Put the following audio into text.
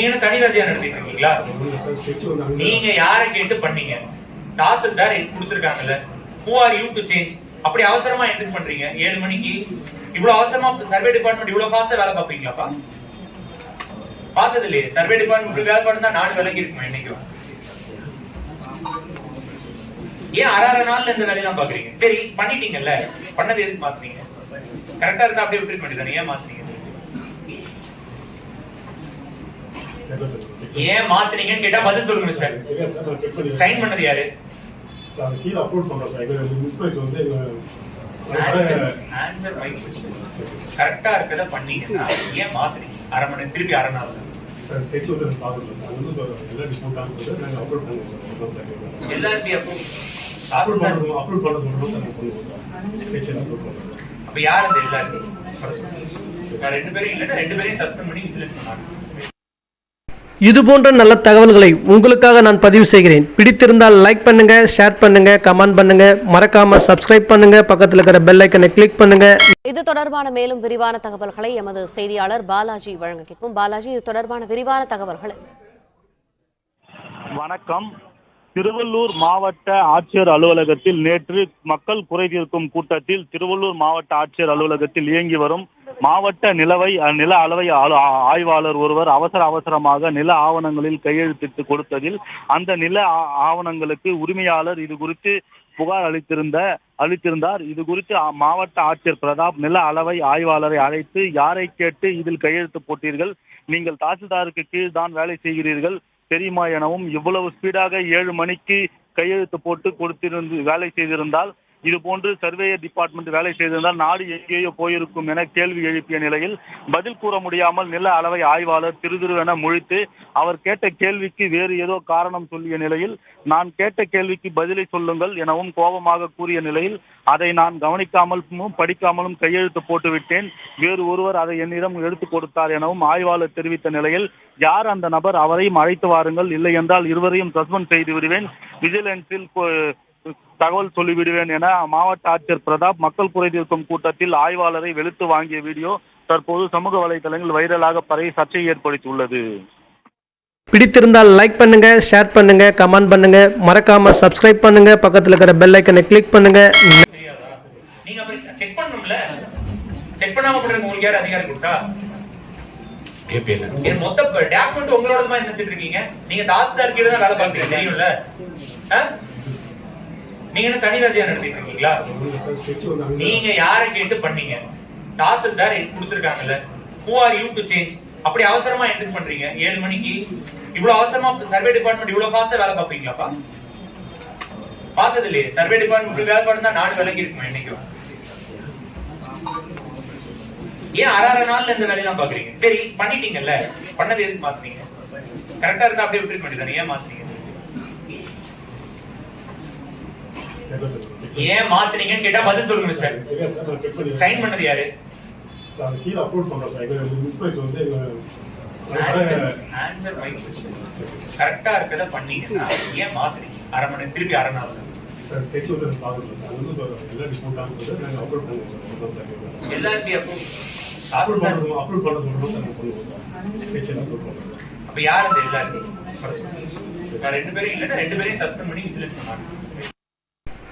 நீங்க என்ன தனி ராஜ்யா நடத்திட்டு இருக்கீங்களா நீங்க யாரை கேட்டு பண்ணீங்க? Tahsildar கொடுத்துருக்காங்கல்ல. Who are you to change அப்படி அவசரமா எதுக்கு பண்றீங்க? ஏழு மணிக்கு இவ்வளவு அவசரமா சர்வே டிபார்ட்மெண்ட் இவ்வளவு ஃபாஸ்டா வேலை பார்ப்பீங்களாப்பா? பார்த்தது இல்லையே சர்வே டிபார்ட்மெண்ட் வேலை பார்த்தா நாடு விலகி இருக்குமா என்னைக்கும் ஏன் அரை அரை நாள்ல இந்த வேலையெல்லாம் பாக்குறீங்க சரி பண்ணிட்டீங்கல்ல. பண்ணது எதுக்கு மாத்துறீங்க கரெக்டா இருந்தா அப்படியே விட்டுருக்க வேண்டியதானே ஏன் மாத்துறீங்க தெரியல சார் ஏன் மாத்துறீங்கன்னு கேட்டா பதில் சொல்லுங்க சார் நான் சைன் பண்ணது யாரு? சார் கீழே அப்லோட் பண்றோம் சார் எங்க மிஸ்மேட்ச் வந்து கரெக்டா இருக்கத பண்ணீங்கன்னா ஏன் மாத்துறீங்க அரை மணி திருப்பி அரை நாள். சார் ஸ்கெட்ச் வந்து பார்க்கணும் சார் அது வந்து எல்லா டிஸ்கவுண்ட் ஆகும்போது நாங்கள் அப்லோட் பண்ணுவோம் சார் எல்லாத்தையும் அப்லோட் அப்லோட் மட்டும் சார் பண்ணுவோம் சார் ஸ்கெட்ச் அப்லோட் பண்ணுறோம் அப்ப யார் அந்த எல்லாருக்கும்? நான் ரெண்டு பேரும் இல்லைன்னா ரெண்டு பேரையும் சஸ்பெண்ட் பண்ணி விஜிலன்ஸ் பண்ணாங்க இது போன்ற நல்ல தகவல்களை உங்களுக்காக நான் பதிவு செய்கிறேன். பிடித்திருந்தால் லைக் பண்ணுங்க ஷேர் பண்ணுங்க கமெண்ட் பண்ணுங்க. மறக்காம சப்ஸ்கிரைப் பண்ணுங்க. பக்கத்தில் இருக்கிற பெல் ஐக்கனை கிளிக் பண்ணுங்க. இது தொடர்பான மேலும் விரிவான தகவல்களை எமது செய்தியாளர் பாலாஜி வழங்க கேட்போம். பாலாஜி இது தொடர்பான விரிவான தகவல்களை. வணக்கம். திருவள்ளூர் மாவட்ட ஆட்சியர் அலுவலகத்தில் நேற்று மக்கள் குறை தீர்க்கும் கூட்டத்தில் திருவள்ளூர் மாவட்ட ஆட்சியர் அலுவலகத்தில் இயங்கி வரும் மாவட்ட நிலவை நில அளவை ஆய்வாளர் ஒருவர் அவசர அவசரமாக நில ஆவணங்களில் கையெழுத்திட்டு கொடுத்ததில் அந்த நில ஆவணங்களுக்கு உரிமையாளர் இது குறித்து புகார் அளித்திருந்த அளித்திருந்தார். இது குறித்து மாவட்ட ஆட்சியர் பிரதாப் நில அளவை ஆய்வாளரை அழைத்து யாரை கேட்டு இதில் கையெழுத்து போட்டீர்கள்? நீங்கள் தாசில்தாருக்கு கீழ் தான் வேலை செய்கிறீர்கள். தெரியுமா எனவும் இவ்வளவு ஸ்பீடாக ஏழு மணிக்கு கையெழுத்து போட்டு கொடுத்திருந்து வேலை செய்திருந்தால் இது போன்று சர்வேயர் டிபார்ட்மெண்ட் வேலை செய்திருந்தால் நாடு எங்கேயோ போயிருக்கும் என கேள்வி எழுப்பிய நிலையில் பதில் கூற முடியாமல் நில அளவை ஆய்வாளர் திருதிருவென முழித்து அவர் கேட்ட கேள்விக்கு வேறு ஏதோ காரணம் சொல்லிய நிலையில் நான் கேட்ட கேள்விக்கு பதிலை சொல்லுங்கள் எனவும் கோபமாக கூறிய நிலையில் அதை நான் கவனிக்காமலும் படிக்காமலும் கையெழுத்து போட்டுவிட்டேன். வேறு ஒருவர் அதை என்னிடம் எடுத்து கொடுத்தார் எனவும் ஆய்வாளர் தெரிவித்த நிலையில் யார் அந்த நபர்? அவரையும் அழைத்து வாருங்கள். இல்லை என்றால் இருவரையும் சஸ்பெண்ட் செய்து விடுவேன். விஜிலன்ஸில் தகவல் சொல்லிவிடுவேன் என மாவட்ட ஆட்சியர் பிரதாப் மக்கள் குறை தீர்க்கும் கூட்டத்தில் ஆய்வாளரை வெளுத்து வாங்கிய வீடியோ தற்போது சமூக வலைதளங்களில் வைரலாக பரவி சர்ச்சையை ஏற்படுத்தியுள்ளது. பிடித்திருந்தால் லைக் பண்ணுங்க ஷேர் பண்ணுங்க கமெண்ட் பண்ணுங்க. மறக்காம சப்ஸ்கிரைப் பண்ணுங்க. பக்கத்தில் இருக்கிற பெல் ஐக்கனை கிளிக் பண்ணுங்க. தெரியாதா நீங்க அப்படி செக் பண்ணணும்ல? செக் பண்ணாம கூட உங்களுக்கு யார் அதிகாரம் கொடுத்தா? ஏபிஎல் என் மொத்த டாக்குமெண்ட் உங்களோட நினைச்சிட்டு இருக்கீங்க? நீங்க தாசில்தார் கீழ தான் வேலை பார்க்கறீங்க. தெரியும்ல? நீங்க என்ன தனி ராஜ்யா நடத்திட்டு இருக்கீங்களா? நீங்க யாரை கேட்டு பண்ணீங்க? Tahsildar கொடுத்துருக்காங்கல்ல. Who are you to change அப்படி அவசரமா எதுக்கு பண்றீங்க. ஏழு மணிக்கு இவ்வளவு அவசரமா சர்வே டிபார்ட்மெண்ட் இவ்வளவு ஃபாஸ்டா வேலை பார்ப்பீங்களாப்பா? பார்த்தது இல்லையே சர்வே டிபார்ட்மெண்ட் வேலை பார்த்தா நாடு விலகி இருக்குமா என்னைக்கும் ஏன் அரை அரை நாள்ல இந்த வேலையெல்லாம் பாக்குறீங்க சரி பண்ணிட்டீங்கல்ல. பண்ணது எதுக்கு மாத்துறீங்க கரெக்டா இருந்தா அப்படியே விட்டுருக்க வேண்டியதானே ஏன் மாத்துறீங்க தெரியல சார் ஏன் மாத்துறீங்கன்னு கேட்டா பதில் சொல்லுங்க சார் பண்ணி சைன் பண்ணது யாரு? சார் கீழே அப்லோட் பண்றோம் சார். எங்க மிஸ்மேட்ச் வந்து எங்க ஆன்சர் அதனால ஆன்சர் மை கரெக்டா இருக்கத பண்ணீங்கன்னா ஏன் மாத்துறீங்க? அரை மணி திருப்பி அரை நாள். சார் ஸ்கெட்ச் வந்து பார்க்கணும் சார். அது வந்து எல்லா டிஸ்கவுண்ட் ஆகும்போது நாங்கள் அப்லோட் பண்ணுவோம் சார். எல்லாத்தையும் அப்லோட் பண்ணுறோம் அப்லோட் பண்ணது மட்டும் சார் பண்ணுவோம் சார். ஸ்கெட்ச் அப்லோட் பண்ணுறோம் அப்ப யார் அந்த எல்லாருக்கும் நான் ரெண்டு பேரும் இல்லைன்னா ரெண்டு பேரையும் சஸ்பெண்ட் பண்ணி விஜிலன்ஸ் பண்ணாங்க